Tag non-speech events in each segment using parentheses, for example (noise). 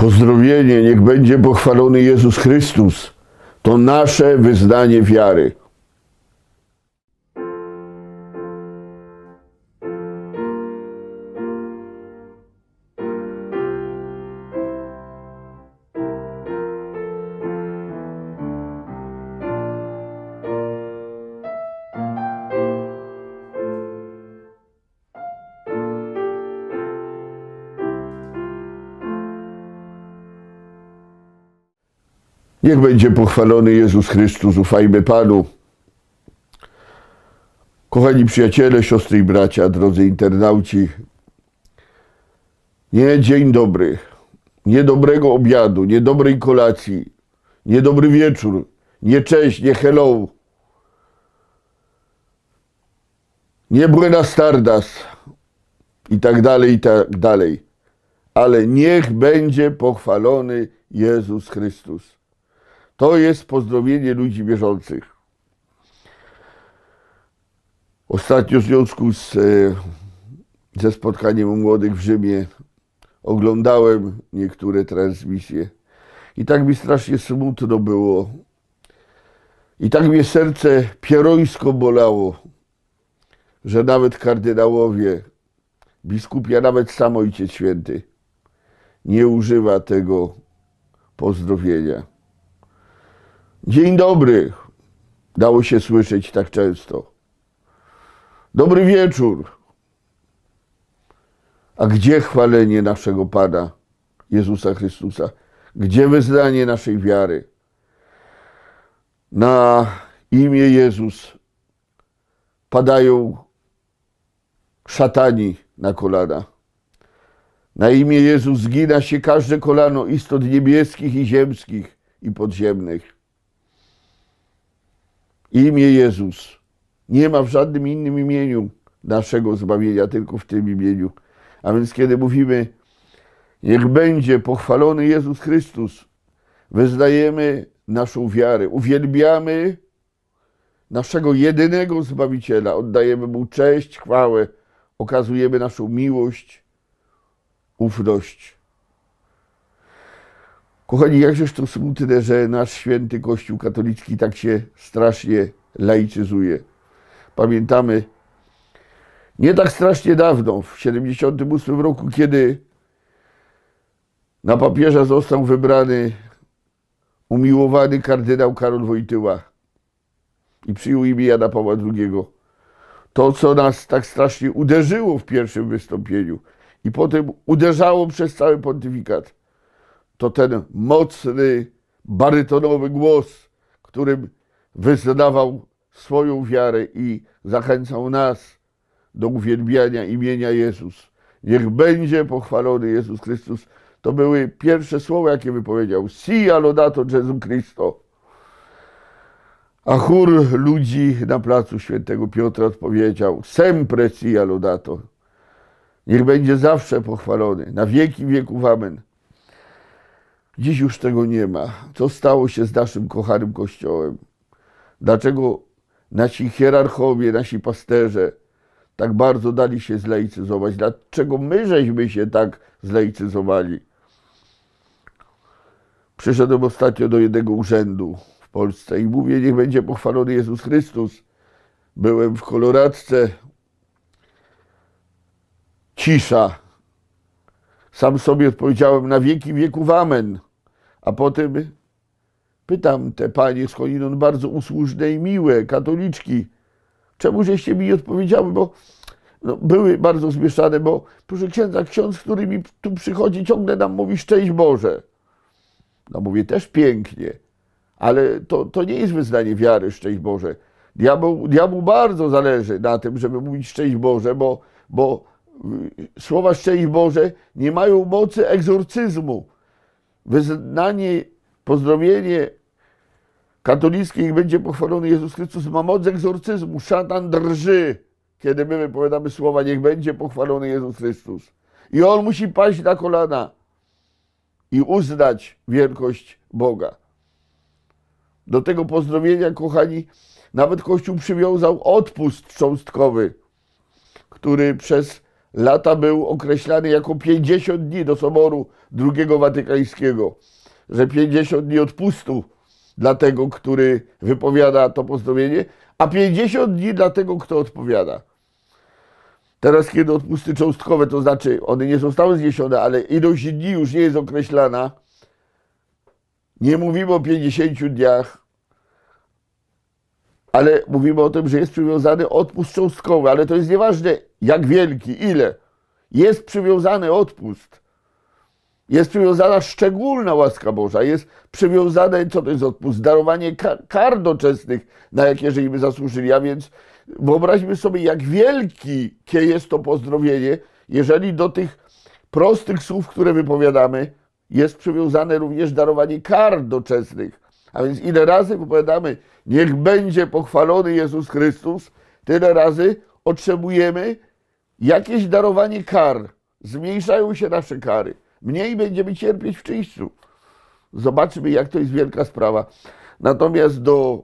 Pozdrowienie, niech będzie pochwalony Jezus Chrystus. To nasze wyznanie wiary. Niech będzie pochwalony Jezus Chrystus, ufajmy Panu. Kochani przyjaciele, siostry i bracia, drodzy internauci, nie dzień dobry, nie dobrego obiadu, nie dobrej kolacji, nie dobry wieczór, nie cześć, nie hello, nie buenas tardas i tak dalej, i tak dalej. Ale niech będzie pochwalony Jezus Chrystus. To jest pozdrowienie ludzi wierzących. Ostatnio w związku z, e, ze spotkaniem młodych w Rzymie oglądałem niektóre transmisje i tak mi strasznie smutno było. I tak mnie serce pierońsko bolało, że nawet kardynałowie, biskupi, a nawet sam Ojciec Święty nie używa tego pozdrowienia. Dzień dobry. Dało się słyszeć tak często. Dobry wieczór. A gdzie chwalenie naszego Pana Jezusa Chrystusa? Gdzie wyznanie naszej wiary? Na imię Jezus padają szatani na kolana. Na imię Jezus zgina się każde kolano istot niebieskich i ziemskich i podziemnych. Imię Jezus. Nie ma w żadnym innym imieniu naszego zbawienia, tylko w tym imieniu. A więc kiedy mówimy, niech będzie pochwalony Jezus Chrystus, wyznajemy naszą wiarę, uwielbiamy naszego jedynego Zbawiciela, oddajemy Mu cześć, chwałę, okazujemy naszą miłość, ufność. Kochani, jakżeż to smutne, że nasz święty Kościół katolicki tak się strasznie laicyzuje. Pamiętamy, nie tak strasznie dawno, w 78 roku, kiedy na papieża został wybrany umiłowany kardynał Karol Wojtyła i przyjął imię Jana Pawła II. To, co nas tak strasznie uderzyło w pierwszym wystąpieniu i potem uderzało przez cały pontyfikat, to ten mocny, barytonowy głos, którym wyznawał swoją wiarę i zachęcał nas do uwielbiania imienia Jezus. Niech będzie pochwalony Jezus Chrystus. To były pierwsze słowa, jakie wypowiedział. Sia lodato Jezu Christo. A chór ludzi na placu świętego Piotra odpowiedział Sempre sia lodato. Niech będzie zawsze pochwalony, na wieki wieków amen. Dziś już tego nie ma. Co stało się z naszym kochanym Kościołem? Dlaczego nasi hierarchowie, nasi pasterze tak bardzo dali się zlaicyzować? Dlaczego my żeśmy się tak zlaicyzowali? Przyszedłem ostatnio do jednego urzędu w Polsce i mówię, niech będzie pochwalony Jezus Chrystus. Byłem w koloradce. Cisza. Sam sobie odpowiedziałem na wieki wieków amen. A potem pytam te panie skądinąd bardzo usłużne i miłe, katoliczki, czemu żeście mi nie odpowiedziały, bo no, były bardzo zmieszane, bo proszę księdza, ksiądz, który mi tu przychodzi, ciągle nam mówi szczęść Boże. No mówię, też pięknie, ale to, to nie jest wyznanie wiary, szczęść Boże. Diabeł, diabłu bardzo zależy na tym, żeby mówić szczęść Boże, bo, bo y, słowa szczęść Boże nie mają mocy egzorcyzmu. Wyznanie, pozdrowienie katolickie, niech będzie pochwalony Jezus Chrystus, ma moc egzorcyzmu. Szatan drży, kiedy my wypowiadamy słowa, niech będzie pochwalony Jezus Chrystus. I on musi paść na kolana i uznać wielkość Boga. Do tego pozdrowienia, kochani, nawet Kościół przywiązał odpust cząstkowy, który przez lata był określany jako 50 dni do Soboru II Watykańskiego, że 50 dni odpustu dla tego, który wypowiada to pozdrowienie, a 50 dni dla tego, kto odpowiada. Teraz, kiedy odpusty cząstkowe, to znaczy one nie zostały zniesione, ale ilość dni już nie jest określana, nie mówimy o 50 dniach, ale mówimy o tym, że jest przywiązany odpust cząstkowy, ale to jest nieważne jak wielki, ile. Jest przywiązany odpust. Jest przywiązana szczególna łaska Boża. Jest przywiązane, co to jest odpust? Darowanie kar, kar doczesnych, na jakie żeśmy zasłużyli. A więc wyobraźmy sobie, jak wielkie jest to pozdrowienie, jeżeli do tych prostych słów, które wypowiadamy, jest przywiązane również darowanie kar doczesnych. A więc ile razy wypowiadamy, niech będzie pochwalony Jezus Chrystus, tyle razy otrzymujemy jakieś darowanie kar. Zmniejszają się nasze kary. Mniej będziemy cierpieć w czyśćcu. Zobaczmy, jak to jest wielka sprawa. Natomiast do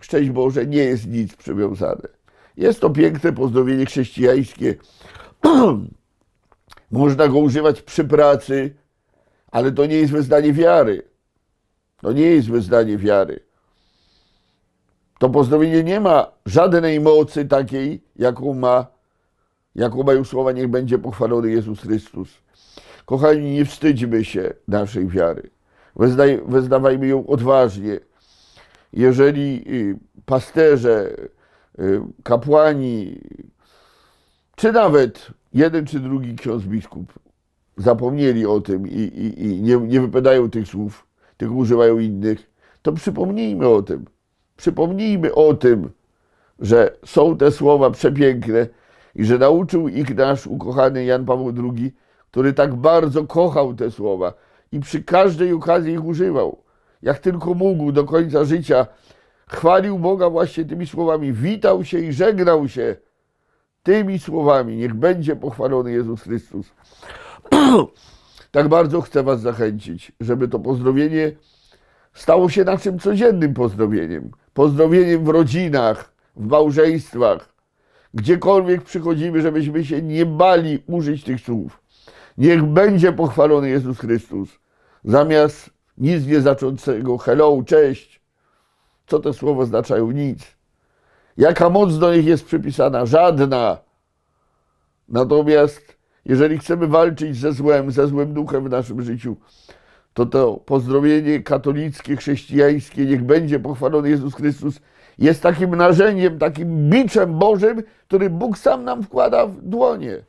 szczęść Boże nie jest nic przywiązane. Jest to piękne pozdrowienie chrześcijańskie. (clears throat) Można go używać przy pracy, ale to nie jest wyznanie wiary. To nie jest wyznanie wiary. To pozdrowienie nie ma żadnej mocy takiej, jaką ma, jaką mają słowa, niech będzie pochwalony Jezus Chrystus. Kochani, nie wstydźmy się naszej wiary. Wyznaj, wyznawajmy ją odważnie. Jeżeli y, pasterze, y, kapłani, czy nawet jeden czy drugi ksiądz biskup zapomnieli o tym i, i, i nie, nie wypowiadają tych słów, tylko używają innych, to przypomnijmy o tym. Przypomnijmy o tym, że są te słowa przepiękne i że nauczył ich nasz ukochany Jan Paweł II, który tak bardzo kochał te słowa i przy każdej okazji ich używał. Jak tylko mógł do końca życia, chwalił Boga właśnie tymi słowami, witał się i żegnał się tymi słowami. Niech będzie pochwalony Jezus Chrystus. (clears throat) tak bardzo chcę Was zachęcić, żeby to pozdrowienie stało się naszym codziennym pozdrowieniem. Pozdrowieniem w rodzinach, w małżeństwach, gdziekolwiek przychodzimy, żebyśmy się nie bali użyć tych słów. Niech będzie pochwalony Jezus Chrystus. Zamiast nic nie znaczącego, hello, cześć. Co te słowa oznaczają? Nic. Jaka moc do nich jest przypisana? Żadna. Natomiast jeżeli chcemy walczyć ze złem, ze złym duchem w naszym życiu, to to pozdrowienie katolickie, chrześcijańskie, niech będzie pochwalony Jezus Chrystus, jest takim narzędziem, takim biczem Bożym, który Bóg sam nam wkłada w dłonie.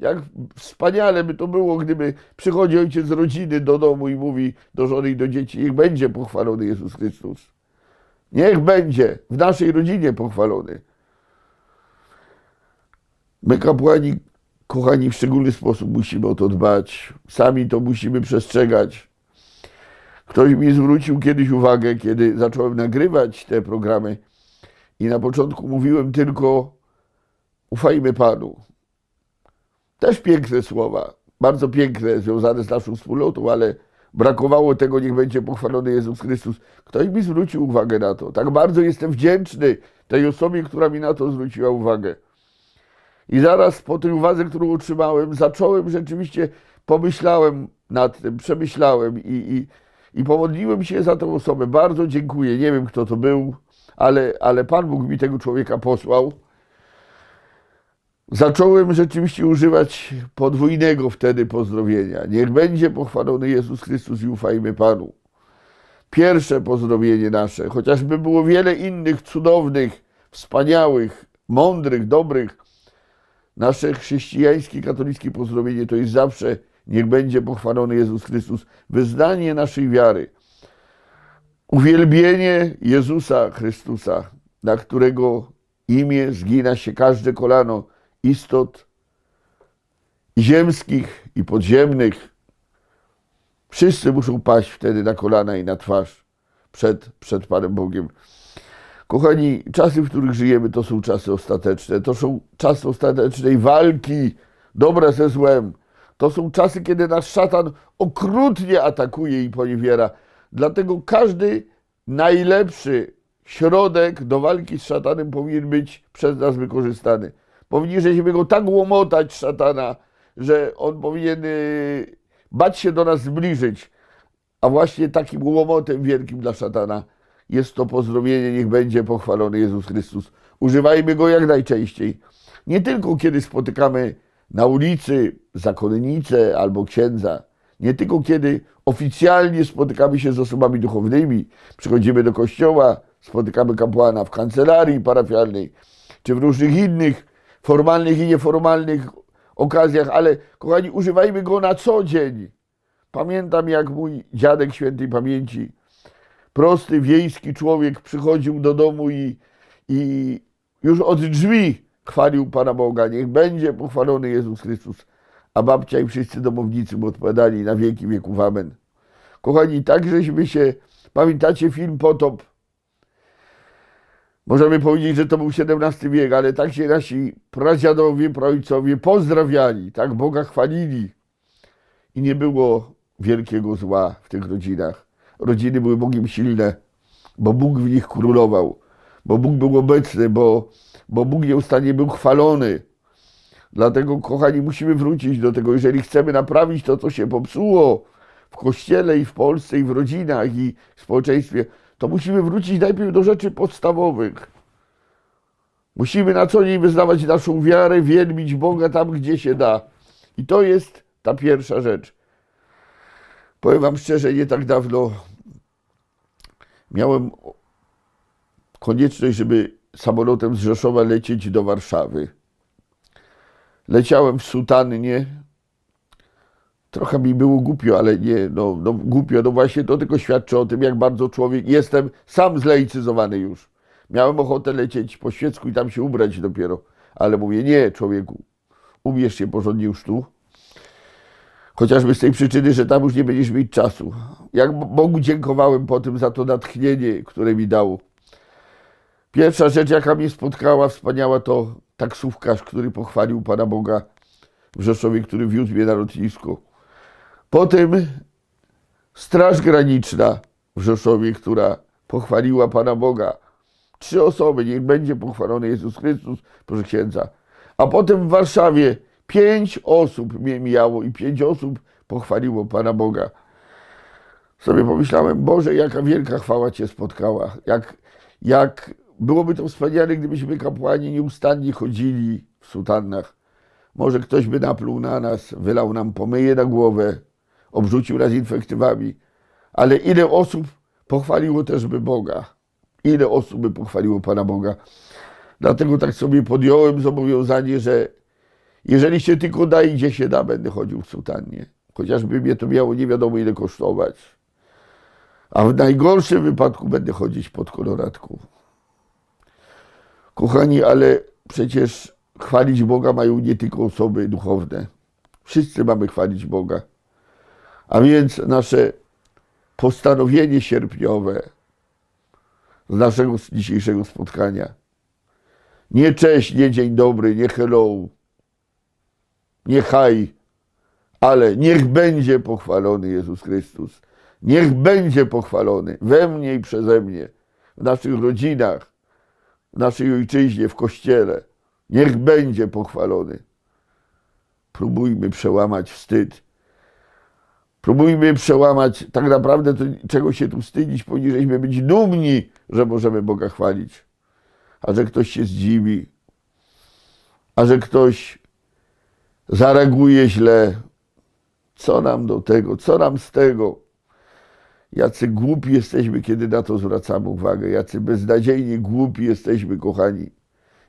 Jak wspaniale by to było, gdyby przychodzi ojciec z rodziny do domu i mówi do żony i do dzieci, niech będzie pochwalony Jezus Chrystus. Niech będzie w naszej rodzinie pochwalony. My kapłani, kochani, w szczególny sposób musimy o to dbać. Sami to musimy przestrzegać. Ktoś mi zwrócił kiedyś uwagę, kiedy zacząłem nagrywać te programy i na początku mówiłem tylko ufajmy Panu. Też piękne słowa, bardzo piękne, związane z naszą wspólnotą, ale brakowało tego, niech będzie pochwalony Jezus Chrystus. Ktoś mi zwrócił uwagę na to. Tak bardzo jestem wdzięczny tej osobie, która mi na to zwróciła uwagę. I zaraz po tej uwadze, którą otrzymałem, zacząłem rzeczywiście, pomyślałem nad tym, przemyślałem i, i, i pomodliłem się za tę osobę. Bardzo dziękuję. Nie wiem, kto to był, ale, ale Pan Bóg mi tego człowieka posłał. Zacząłem rzeczywiście używać podwójnego wtedy pozdrowienia. Niech będzie pochwalony Jezus Chrystus i ufajmy Panu. Pierwsze pozdrowienie nasze, chociażby było wiele innych cudownych, wspaniałych, mądrych, dobrych, nasze chrześcijańskie, katolickie pozdrowienie to jest zawsze niech będzie pochwalony Jezus Chrystus, wyznanie naszej wiary, uwielbienie Jezusa Chrystusa, na którego imię zgina się każde kolano istot ziemskich i podziemnych. Wszyscy muszą paść wtedy na kolana i na twarz przed, przed Panem Bogiem. Kochani, czasy, w których żyjemy, to są czasy ostateczne. To są czasy ostatecznej walki dobra ze złem. To są czasy, kiedy nasz szatan okrutnie atakuje i poniewiera. Dlatego każdy najlepszy środek do walki z szatanem powinien być przez nas wykorzystany. Powinniśmy go tak łomotać, szatana, że on powinien y, bać się do nas zbliżyć. A właśnie takim łomotem wielkim dla szatana jest to pozdrowienie, niech będzie pochwalony Jezus Chrystus. Używajmy go jak najczęściej. Nie tylko kiedy spotykamy na ulicy zakonnicę albo księdza, nie tylko kiedy oficjalnie spotykamy się z osobami duchownymi, przychodzimy do kościoła, spotykamy kapłana w kancelarii parafialnej, czy w różnych innych formalnych i nieformalnych okazjach, ale kochani, używajmy go na co dzień. Pamiętam, jak mój dziadek świętej pamięci, prosty wiejski człowiek, przychodził do domu i, i już od drzwi chwalił Pana Boga. Niech będzie pochwalony Jezus Chrystus. A babcia i wszyscy domownicy mu odpowiadali na wieki wieków Amen. Kochani, tak żeśmy się, pamiętacie film Potop? Możemy powiedzieć, że to był XVII wiek, ale tak się nasi pradziadowie, praojcowie pozdrawiali, tak Boga chwalili. I nie było wielkiego zła w tych rodzinach. Rodziny były Bogiem silne, bo Bóg w nich królował, bo Bóg był obecny, bo, bo Bóg nieustannie był chwalony. Dlatego, kochani, musimy wrócić do tego, jeżeli chcemy naprawić to, co się popsuło w kościele i w Polsce, i w rodzinach, i w społeczeństwie, to musimy wrócić najpierw do rzeczy podstawowych. Musimy na co dzień wyznawać naszą wiarę, wielbić Boga tam, gdzie się da. I to jest ta pierwsza rzecz. Powiem Wam szczerze, nie tak dawno miałem konieczność, żeby samolotem z Rzeszowa lecieć do Warszawy. Leciałem w sutannie. Trochę mi było głupio, ale nie, no, no głupio, no właśnie to tylko świadczy o tym, jak bardzo człowiek, jestem sam zlaicyzowany już. Miałem ochotę lecieć po świecku i tam się ubrać dopiero, ale mówię, nie człowieku, ubierz się porządnie już tu, Chociażby z tej przyczyny, że tam już nie będziesz mieć czasu. Jak Bogu dziękowałem potem za to natchnienie, które mi dał. Pierwsza rzecz, jaka mnie spotkała, wspaniała, to taksówkarz, który pochwalił Pana Boga w Rzeszowie, który wiózł mnie na lotnisko. Potem Straż Graniczna w Rzeszowie, która pochwaliła Pana Boga. Trzy osoby, niech będzie pochwalony Jezus Chrystus, proszę księdza. A potem w Warszawie Pięć osób mnie mijało i pięć osób pochwaliło Pana Boga. Sobie pomyślałem, Boże, jaka wielka chwała Cię spotkała. Jak, jak byłoby to wspaniale, gdybyśmy kapłani nieustannie chodzili w sutannach. Może ktoś by napluł na nas, wylał nam pomyje na głowę, obrzucił nas infektywami. Ale ile osób pochwaliło też by Boga? Ile osób by pochwaliło Pana Boga? Dlatego tak sobie podjąłem zobowiązanie, że jeżeli się tylko da i gdzie się da, będę chodził w sutannie. Chociażby mnie to miało nie wiadomo ile kosztować. A w najgorszym wypadku będę chodzić pod koloratką. Kochani, ale przecież chwalić Boga mają nie tylko osoby duchowne. Wszyscy mamy chwalić Boga. A więc nasze postanowienie sierpniowe z naszego dzisiejszego spotkania. Nie cześć, nie dzień dobry, nie hello, niechaj, ale niech będzie pochwalony Jezus Chrystus. Niech będzie pochwalony we mnie i przeze mnie, w naszych rodzinach, w naszej ojczyźnie, w kościele. Niech będzie pochwalony. Próbujmy przełamać wstyd. Próbujmy przełamać, tak naprawdę to czego się tu wstydzić, powinniśmy być dumni, że możemy Boga chwalić. A że ktoś się zdziwi, a że ktoś zareaguje źle. Co nam do tego? Co nam z tego? Jacy głupi jesteśmy, kiedy na to zwracamy uwagę. Jacy beznadziejnie głupi jesteśmy, kochani,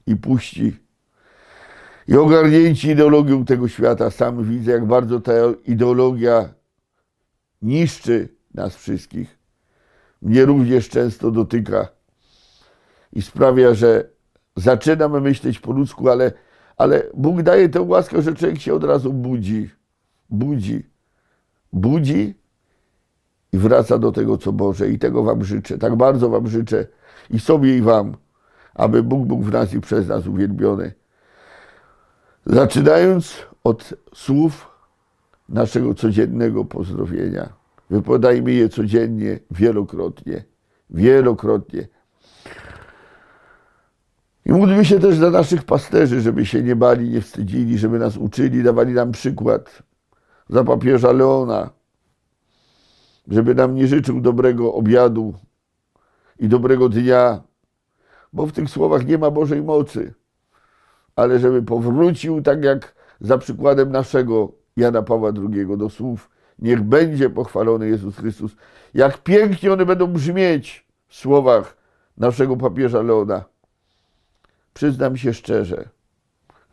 i puści. I ogarnięci ideologią tego świata. Sam widzę, jak bardzo ta ideologia niszczy nas wszystkich. Mnie również często dotyka i sprawia, że zaczynam myśleć po ludzku, ale ale Bóg daje tę łaskę, że człowiek się od razu budzi. Budzi. Budzi i wraca do tego, co Boże. I tego Wam życzę. Tak bardzo Wam życzę i sobie, i Wam, aby Bóg był w nas i przez nas uwielbiony. Zaczynając od słów naszego codziennego pozdrowienia. Wypowiadajmy je codziennie, wielokrotnie. Wielokrotnie. I módlmy się też za naszych pasterzy, żeby się nie bali, nie wstydzili, żeby nas uczyli, dawali nam przykład. Za papieża Leona, żeby nam nie życzył dobrego obiadu i dobrego dnia, bo w tych słowach nie ma Bożej mocy, ale żeby powrócił tak jak za przykładem naszego Jana Pawła II do słów Niech będzie pochwalony Jezus Chrystus. Jak pięknie one będą brzmieć w słowach naszego papieża Leona. Przyznam się szczerze,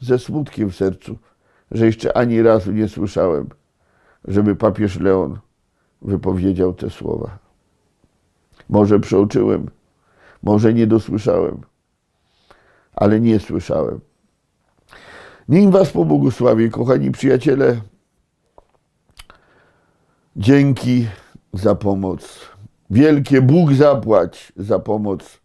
ze smutkiem w sercu, że jeszcze ani razu nie słyszałem, żeby papież Leon wypowiedział te słowa. Może przeoczyłem, może nie dosłyszałem, ale nie słyszałem. Nim Was pobłogosławię, kochani przyjaciele. Dzięki za pomoc. Wielkie Bóg zapłać za pomoc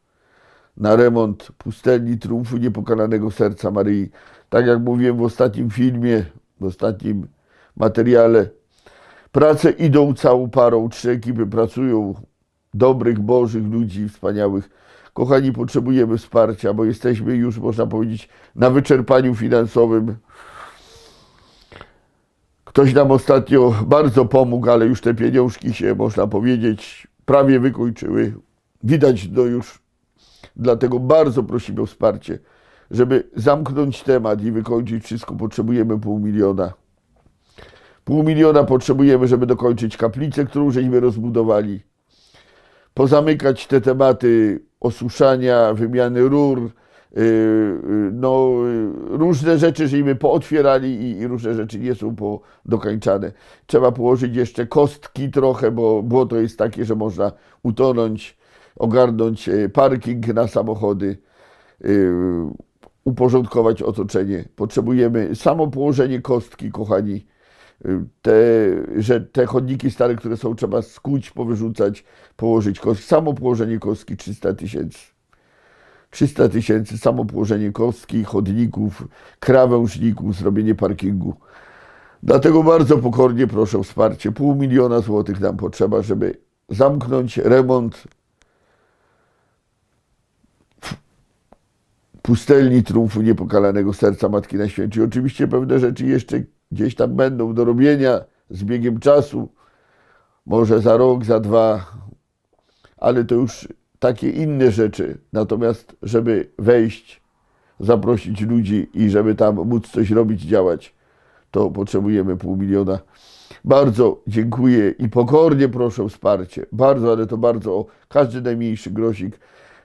na remont pustelni Triumfu Niepokalanego Serca Maryi. Tak jak mówiłem w ostatnim filmie, w ostatnim materiale, prace idą całą parą. Trzy ekipy pracują, dobrych, bożych ludzi, wspaniałych. Kochani, potrzebujemy wsparcia, bo jesteśmy już, można powiedzieć, na wyczerpaniu finansowym. Ktoś nam ostatnio bardzo pomógł, ale już te pieniążki się, można powiedzieć, prawie wykończyły. Widać to już. Dlatego bardzo prosimy o wsparcie. Żeby zamknąć temat i wykończyć wszystko, potrzebujemy pół miliona. Pół miliona potrzebujemy, żeby dokończyć kaplicę, którą żeśmy rozbudowali. Pozamykać te tematy osuszania, wymiany rur, yy, yy, no, yy, różne rzeczy, żeśmy pootwierali i, i różne rzeczy nie są po, dokończane. Trzeba położyć jeszcze kostki trochę, bo błoto jest takie, że można utonąć, ogarnąć yy, parking na samochody, yy, uporządkować otoczenie. Potrzebujemy samo położenie kostki, kochani. Yy, Te, że te chodniki stare, które są, trzeba skuć, powyrzucać, położyć kostki. Samo położenie kostki 300 tysięcy. 300 tysięcy, samo położenie kostki, chodników, krawężników, zrobienie parkingu. Dlatego bardzo pokornie proszę o wsparcie. Pół miliona złotych nam potrzeba, żeby zamknąć remont pustelni Triumfu Niepokalanego Serca Matki Najświętszej. Oczywiście pewne rzeczy jeszcze gdzieś tam będą do robienia z biegiem czasu, może za rok, za dwa, ale to już takie inne rzeczy. Natomiast, żeby wejść, zaprosić ludzi i żeby tam móc coś robić, działać, to potrzebujemy pół miliona. Bardzo dziękuję i pokornie proszę o wsparcie. Bardzo, ale to bardzo o każdy najmniejszy grosik.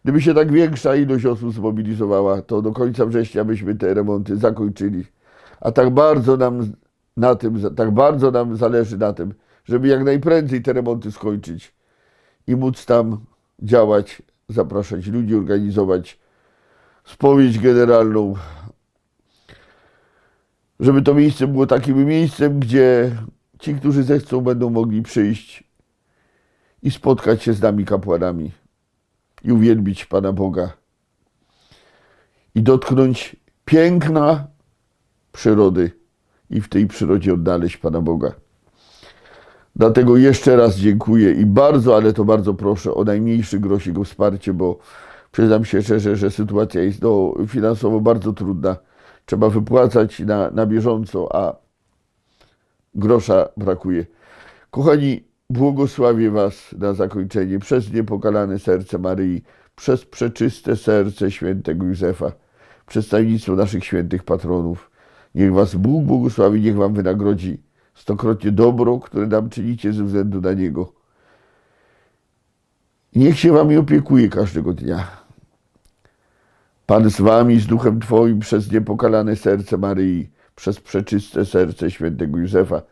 Gdyby się tak większa ilość osób zmobilizowała, to do końca września byśmy te remonty zakończyli. A tak bardzo nam na tym, tak bardzo nam zależy na tym, żeby jak najprędzej te remonty skończyć i móc tam działać, zapraszać ludzi, organizować spowiedź generalną, żeby to miejsce było takim miejscem, gdzie ci, którzy zechcą, będą mogli przyjść i spotkać się z nami kapłanami i uwielbić Pana Boga i dotknąć piękna przyrody i w tej przyrodzie odnaleźć Pana Boga. Dlatego jeszcze raz dziękuję i bardzo, ale to bardzo proszę o najmniejszy grosik o wsparcie, bo przyznam się szczerze, że sytuacja jest no, finansowo bardzo trudna. Trzeba wypłacać na, na bieżąco, a grosza brakuje. Kochani, błogosławię Was na zakończenie przez niepokalane serce Maryi, przez przeczyste serce świętego Józefa, przez tajemnictwo naszych świętych patronów. Niech Was Bóg błogosławi, niech Wam wynagrodzi stokrotnie dobro, które nam czynicie ze względu na Niego. Niech się Wami opiekuje każdego dnia. Pan z Wami, z Duchem Twoim, przez niepokalane serce Maryi, przez przeczyste serce świętego Józefa,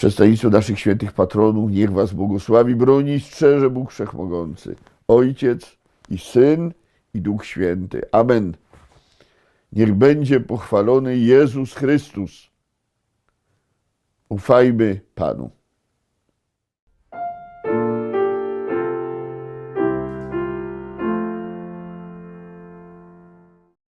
tajemnictwo naszych świętych patronów, niech Was błogosławi, broni i strzeże Bóg Wszechmogący, Ojciec i Syn i Duch Święty. Amen. Niech będzie pochwalony Jezus Chrystus. Ufajmy Panu.